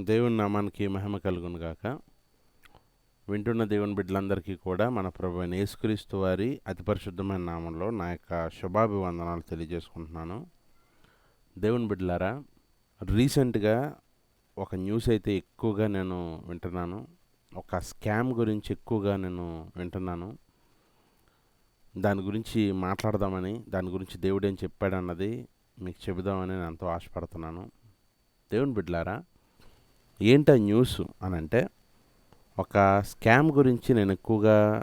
దేవుని నామానికి మహిమ కలుగును గాక. వింటున్న దేవుని బిడ్డలందరికీ కూడా మన ప్రభు అయిన యేసుక్రీస్తు వారి అతి పరిశుద్ధమైన నామంలో నా యొక్క శుభాభివందనాలు తెలియజేసుకుంటున్నాను. దేవుని బిడ్డలారా రీసెంట్గా ఒక న్యూస్ అయితే ఎక్కువగా నేను వింటున్నాను. ఒక స్కామ్ గురించి ఎక్కువగా నేను వింటున్నాను. దాని గురించి మాట్లాడదామని దాని గురించి దేవుడేం చెప్పాడన్నది మీకు చెబుదామని నేను ఎంతో ఆశపడుతున్నాను. దేవుని బిడ్డలారా ఏంటా న్యూస్ అని అంటే ఒక స్కామ్ గురించి నేను ఎక్కువగా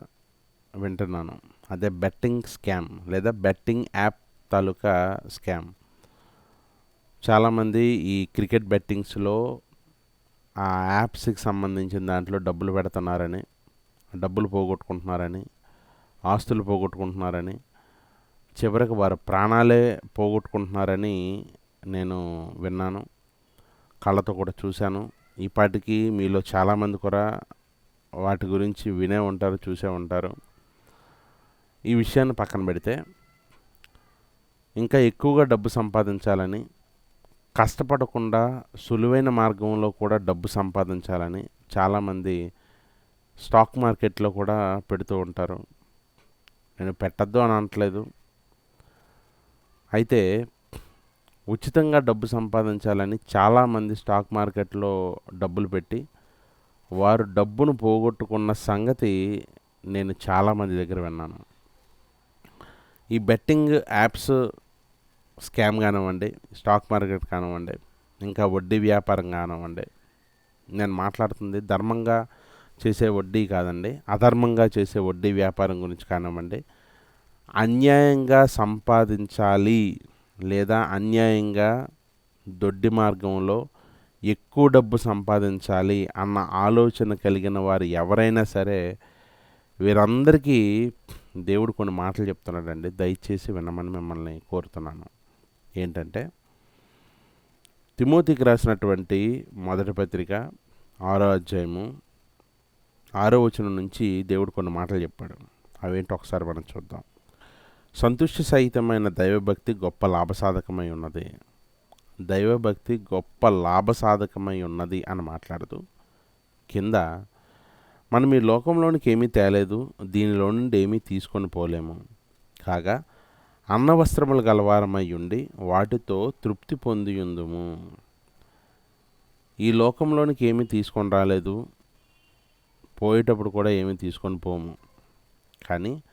వింటున్నాను. అదే బెట్టింగ్ స్కామ్ లేదా బెట్టింగ్ యాప్ తాలూకా స్కామ్. చాలామంది ఈ క్రికెట్ బెట్టింగ్స్లో ఆ యాప్స్కి సంబంధించిన దాంట్లో డబ్బులు పెడుతున్నారని డబ్బులు పోగొట్టుకుంటున్నారని ఆస్తులు పోగొట్టుకుంటున్నారని చివరికి వారి ప్రాణాలే పోగొట్టుకుంటున్నారని నేను విన్నాను. కళ్ళతో కూడా చూశాను. ఇప్పటికీ మీలో చాలామంది కూడా వాటి గురించి వినే ఉంటారు చూసే ఉంటారు. ఈ విషయాన్ని పక్కన పెడితే ఇంకా ఎక్కువగా డబ్బు సంపాదించాలని కష్టపడకుండా సులువైన మార్గంలో కూడా డబ్బు సంపాదించాలని చాలామంది స్టాక్ మార్కెట్లో కూడా పెడుతూ ఉంటారు. నేను పెట్టద్దు అని అనట్లేదు. అయితే ఉచితంగా డబ్బు సంపాదించాలని చాలామంది స్టాక్ మార్కెట్లో డబ్బులు పెట్టి వారు డబ్బును పోగొట్టుకున్న సంగతి నేను చాలామంది దగ్గర విన్నాను. ఈ బెట్టింగ్ యాప్స్ స్కామ్ కానివ్వండి స్టాక్ మార్కెట్ కానివ్వండి ఇంకా వడ్డీ వ్యాపారం కానివ్వండి నేను మాట్లాడుతుంది ధర్మంగా చేసే వడ్డీ కాదండి అధర్మంగా చేసే వడ్డీ వ్యాపారం గురించి కానివ్వండి అన్యాయంగా సంపాదించాలి లేదా అన్యాయంగా దొడ్డి మార్గంలో ఎక్కువ డబ్బు సంపాదించాలి అన్న ఆలోచన కలిగిన వారు ఎవరైనా సరే వీరందరికీ దేవుడు కొన్ని మాటలు చెప్తున్నాడండి. దయచేసి వినమని మిమ్మల్ని కోరుతున్నాను. ఏంటంటే తిమోతికి రాసినటువంటి మొదటి పత్రిక ఆరో అధ్యాయము ఆరో వచనం నుంచి దేవుడు కొన్ని మాటలు చెప్పాడు. అవేంటి ఒకసారి మనం చూద్దాం. సంతుష్టి సహితమైన దైవభక్తి గొప్ప లాభసాధకమై ఉన్నది. దైవభక్తి గొప్ప లాభసాధకమై ఉన్నది అని మాట్లాడుతూ కింద మనం ఈ లోకంలోనికి ఏమీ తేలేదు దీనిలో నుండి ఏమీ తీసుకొని పోలేము. కాగా అన్నవస్త్రములు గలవారమై ఉండి వాటితో తృప్తి పొందియుందుము. ఈ లోకంలోనికి ఏమీ తీసుకొని రాలేదు. పోయేటప్పుడు కూడా ఏమీ తీసుకొని పోము. కానీ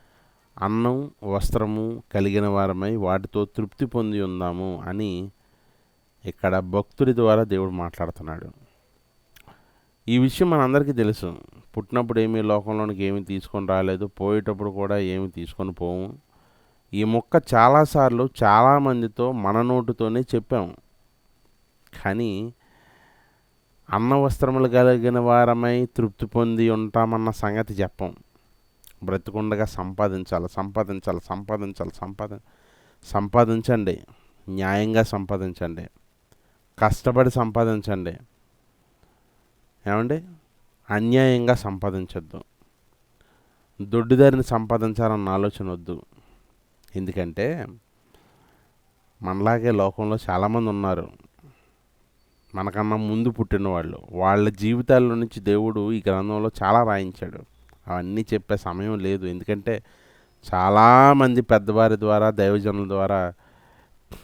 అన్నం వస్త్రము కలిగిన వారమై వాటితో తృప్తి పొంది ఉందాము అని ఇక్కడ భక్తుడి ద్వారా దేవుడు మాట్లాడుతున్నాడు. ఈ విషయం మనందరికీ తెలుసు. పుట్టినప్పుడు ఏమీ లోకంలోనికి ఏమీ తీసుకొని రాలేదు. పోయేటప్పుడు కూడా ఏమి తీసుకొని పోము. ఈ మొక్క చాలాసార్లు చాలామందితో మన నోటుతోనే చెప్పాము కానీ అన్న వస్త్రములు కలిగిన వారమై తృప్తి పొంది ఉంటామన్న సంగతి చెప్పం. బ్రతికుండగా సంపాదించాలి సంపాదించాలి సంపాదించాలి సంపాద సంపాదించండి. న్యాయంగా సంపాదించండి. కష్టపడి సంపాదించండి. ఏమండి? అన్యాయంగా సంపాదించొద్దు. దొడ్డుదారిని సంపాదించాలన్న ఆలోచన వద్దు. ఎందుకంటే మనలాగే లోకంలో చాలామంది ఉన్నారు. మనకన్నా ముందు పుట్టిన వాళ్ళు వాళ్ళ జీవితాల్లో నుంచి దేవుడు ఈ గ్రంథంలో చాలా రాయించాడు. అవన్నీ చెప్పే సమయం లేదు. ఎందుకంటే చాలామంది పెద్దవారి ద్వారా దైవజనుల ద్వారా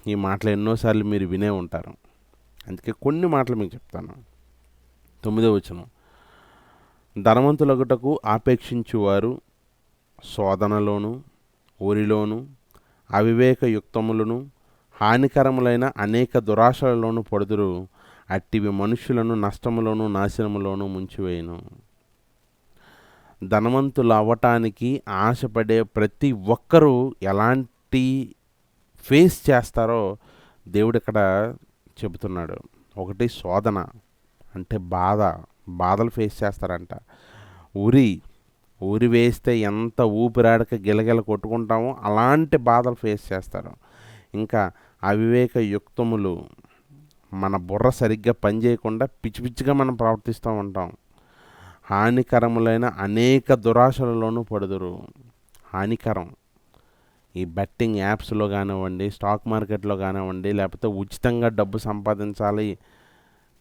ఈ మాటలు ఎన్నోసార్లు మీరు వినే ఉంటారు. అందుకే కొన్ని మాటలు మీకు చెప్తాను. తొమ్మిదో వచనం. ధనవంతులగుటకు ఆపేక్షించువారు శోధనలోను ఊరిలోను అవివేకయుక్తములను హానికరములైన అనేక దురాశలలోను పడుదురు. అట్టివి మనుషులను నష్టములోను నాశనములోను ముంచివేయను. ధనవంతులు అవ్వటానికి ఆశపడే ప్రతి ఒక్కరూ ఎలాంటి ఫేస్ చేస్తారో దేవుడు ఇక్కడ చెబుతున్నాడు. ఒకటి శోధన అంటే బాధ బాధలు ఫేస్ చేస్తారంట. ఉరి ఉరి వేస్తే ఎంత ఊపిరాడక గిలగిల కొట్టుకుంటామో అలాంటి బాధలు ఫేస్ చేస్తారు. ఇంకా అవివేక యుక్తములు మన బుర్ర సరిగ్గా పనిచేయకుండా పిచ్చి పిచ్చిగా మనం ప్రవర్తిస్తూ ఉంటాం. హానికరములైన అనేక దురాశలలోనూ పడుదురు. హానికరం. ఈ బెట్టింగ్ యాప్స్లో కానివ్వండి స్టాక్ మార్కెట్లో కానివ్వండి లేకపోతే ఉచితంగా డబ్బు సంపాదించాలి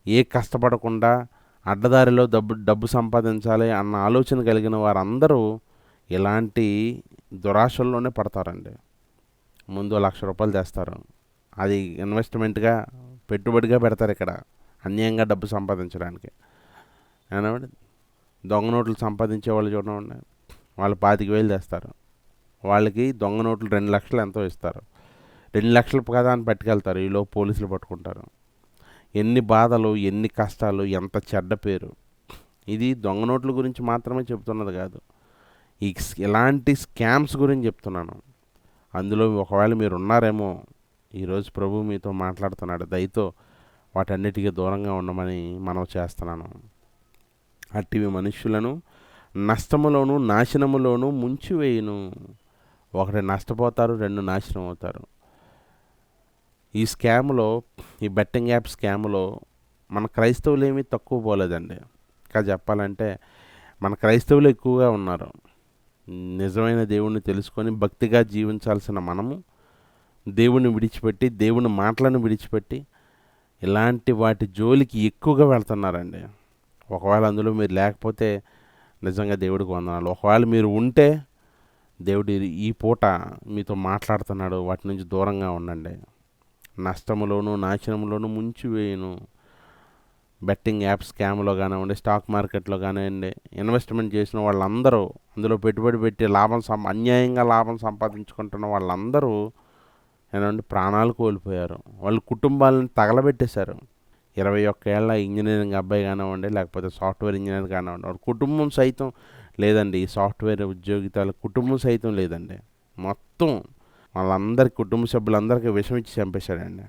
ఏ కష్టపడకుండా అడ్డదారిలో డబ్బు డబ్బు సంపాదించాలి అన్న ఆలోచన కలిగిన వారందరూ ఇలాంటి దురాశల్లోనే పడతారండి. ముందు లక్ష రూపాయలు తెస్తారు. అది ఇన్వెస్ట్మెంట్గా పెట్టుబడిగా పెడతారు ఇక్కడ అన్యాయంగా డబ్బు సంపాదించడానికి. ఏమండి? దొంగ నోట్లు సంపాదించే వాళ్ళు చూడండి. వాళ్ళు పాతిక వేలు తెస్తారు. వాళ్ళకి దొంగ నోట్లు రెండు లక్షలు ఎంతో ఇస్తారు. రెండు లక్షలు కదా అని పట్టుకెళ్తారు ఈలో పోలీసులు పట్టుకుంటారు. ఎన్ని బాధలు ఎన్ని కష్టాలు ఎంత చెడ్డ పేరు. ఇది దొంగ నోట్ల గురించి మాత్రమే చెప్తున్నది కాదు. ఈ ఇలాంటి స్కామ్స్ గురించి చెప్తున్నాను. అందులో ఒకవేళ మీరు ఉన్నారేమో ఈరోజు ప్రభు మీతో మాట్లాడుతున్నాడు. దయతో వాటన్నిటికీ దూరంగా ఉండమని మనం చేస్తున్నాను. అట్టివి మనుష్యులను నష్టములోను నాశనములోను ముంచివేయును. ఒకటి నష్టపోతారు రెండు నాశనం అవుతారు ఈ స్కామ్లో ఈ బెట్టింగ్ యాప్ స్కామ్లో మన క్రైస్తవులు ఏమీ తక్కువ పోలేదండి. ఇంకా చెప్పాలంటే మన క్రైస్తవులు ఎక్కువగా ఉన్నారు. నిజమైన దేవుణ్ణి తెలుసుకొని భక్తిగా జీవించాల్సిన మనము దేవుని విడిచిపెట్టి దేవుని మాటలను విడిచిపెట్టి ఇలాంటి వాటి జోలికి ఎక్కువగా వెళ్తున్నారండి. ఒకవేళ అందులో మీరు లేకపోతే నిజంగా దేవుడికి వందనాలు. ఒకవేళ మీరు ఉంటే దేవుడు ఈ- పూట మీతో మాట్లాడుతున్నాడు. వాటి నుంచి దూరంగా ఉండండి. నష్టములోను నాశనంలోను ముంచివేయను. బెట్టింగ్ యాప్ స్కామ్లో కానివ్వండి స్టాక్ మార్కెట్లో కానివ్వండి ఇన్వెస్ట్మెంట్ చేసిన వాళ్ళందరూ అందులో పెట్టుబడి పెట్టి లాభం సం అన్యాయంగా లాభం సంపాదించుకుంటున్న వాళ్ళందరూ ఏమంటే ప్రాణాలు కోల్పోయారు. వాళ్ళ కుటుంబాలను తగలబెట్టేశారు. ఇరవై ఒక్క ఏళ్ళ ఇంజనీరింగ్ అబ్బాయి కానివ్వండి లేకపోతే సాఫ్ట్వేర్ ఇంజనీర్ కానివ్వండి వాళ్ళ కుటుంబం సైతం లేదండి. ఈ సాఫ్ట్వేర్ ఉద్యోగితాల కుటుంబం సైతం లేదండి. మొత్తం వాళ్ళందరి కుటుంబ సభ్యులందరికీ విషం ఇచ్చి చంపేశాడండి.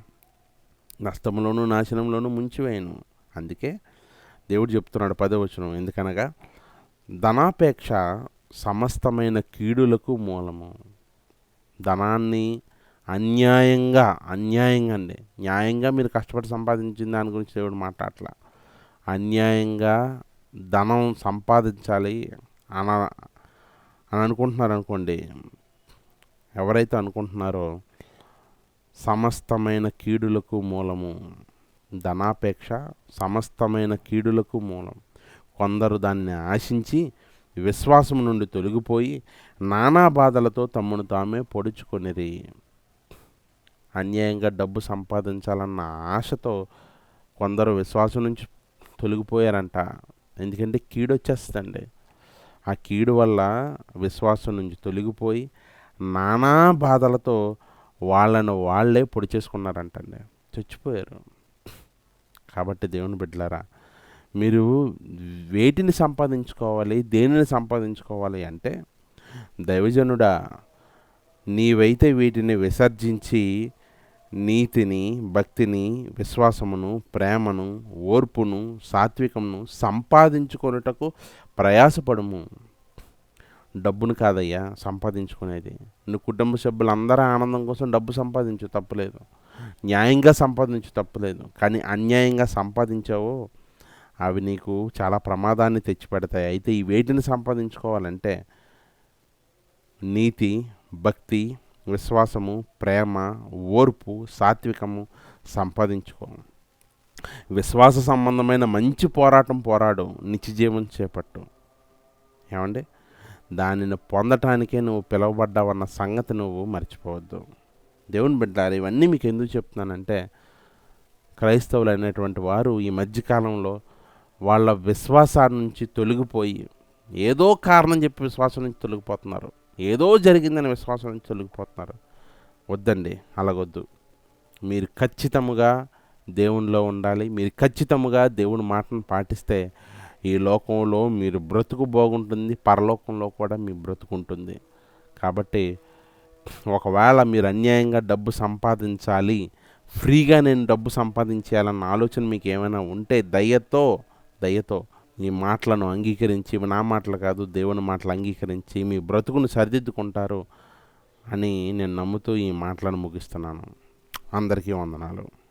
నష్టంలోనూ నాశనంలోనూ ముంచివేయను. అందుకే దేవుడు చెప్తున్నాడు పదవచనం ఎందుకనగా ధనాపేక్ష సమస్తమైన కీడులకు మూలము. ధనాన్ని అన్యాయంగా అన్యాయంగా అండి న్యాయంగా మీరు కష్టపడి సంపాదించిన దాని గురించి దేవుడు మాట్లాడట్లా. అన్యాయంగా ధనం సంపాదించాలి అన అని అనుకుంటున్నారు అనుకోండి ఎవరైతే అనుకుంటున్నారో సమస్తమైన కీడులకు మూలము ధనాపేక్ష సమస్తమైన కీడులకు మూలం. కొందరు దాన్ని ఆశించి విశ్వాసం నుండి తొలగిపోయి నానా బాధలతో తమ్మును తామే పొడుచుకొనిరి. అన్యాయంగా డబ్బు సంపాదించాలన్న ఆశతో కొందరు విశ్వాసం నుంచి తొలగిపోయారంట. ఎందుకంటే కీడు వచ్చేస్తుందండి. ఆ కీడు వల్ల విశ్వాసం నుంచి తొలగిపోయి నానా బాధలతో వాళ్ళను వాళ్ళే పొడి చేసుకున్నారంటండి. చచ్చిపోయారు. కాబట్టి దేవుని బిడ్డలారా మీరు వేటిని సంపాదించుకోవాలి దేనిని సంపాదించుకోవాలి అంటే దైవజనుడా నీవైతే వీటిని విసర్జించి నీతిని భక్తిని విశ్వాసమును ప్రేమను ఓర్పును సాత్వికమును సంపాదించుకొనుటకు ప్రయాసపడము. డబ్బును కాదయ్యా సంపాదించుకునేది. నువ్వు కుటుంబ సభ్యులందరూ ఆనందం కోసం డబ్బు సంపాదించు తప్పులేదు. న్యాయంగా సంపాదించు తప్పులేదు. కానీ అన్యాయంగా సంపాదించావో అవి నీకు చాలా ప్రమాదాన్ని తెచ్చిపెడతాయి. అయితే ఈ వేటిని సంపాదించుకోవాలంటే నీతి భక్తి విశ్వాసము ప్రేమ ఓర్పు సాత్వికము సంపాదించుకో. విశ్వాస సంబంధమైన మంచి పోరాటం పోరాడు నిత్యజీవం చేపట్టు. ఏమండి? దానిని పొందటానికే నువ్వు పిలువబడ్డావన్న సంగతి నువ్వు మర్చిపోవద్దు. దేవుని బిడ్డారు ఇవన్నీ మీకు ఎందుకు చెప్తున్నానంటే క్రైస్తవులు అనేటువంటి వారు ఈ మధ్యకాలంలో వాళ్ళ విశ్వాసాన్ని నుంచి తొలగిపోయి ఏదో కారణం చెప్పి విశ్వాసం నుంచి తొలగిపోతున్నారు. ఏదో జరిగిందని విశ్వాసం నుంచి తొలగిపోతున్నారు. వద్దండి అలాగొద్దు. మీరు ఖచ్చితముగా దేవునిలో ఉండాలి. మీరు ఖచ్చితముగా దేవుని మాటను పాటిస్తే ఈ లోకంలో మీరు బ్రతుకు బాగుంటుంది పరలోకంలో కూడా మీ బ్రతుకుంటుంది కాబట్టి ఒకవేళ మీరు అన్యాయంగా డబ్బు సంపాదించాలి ఫ్రీగా నేను డబ్బు సంపాదించేయాలన్న ఆలోచన మీకు ఏమైనా ఉంటే దయతో దయతో ఈ మాటలను అంగీకరించి నా మాటలు కాదు దేవుని మాటలు అంగీకరించి మీ బ్రతుకును సరిదిద్దుకుంటారు అని నేను నమ్ముతూ ఈ మాటలను ముగిస్తున్నాను. అందరికీ వందనాలు.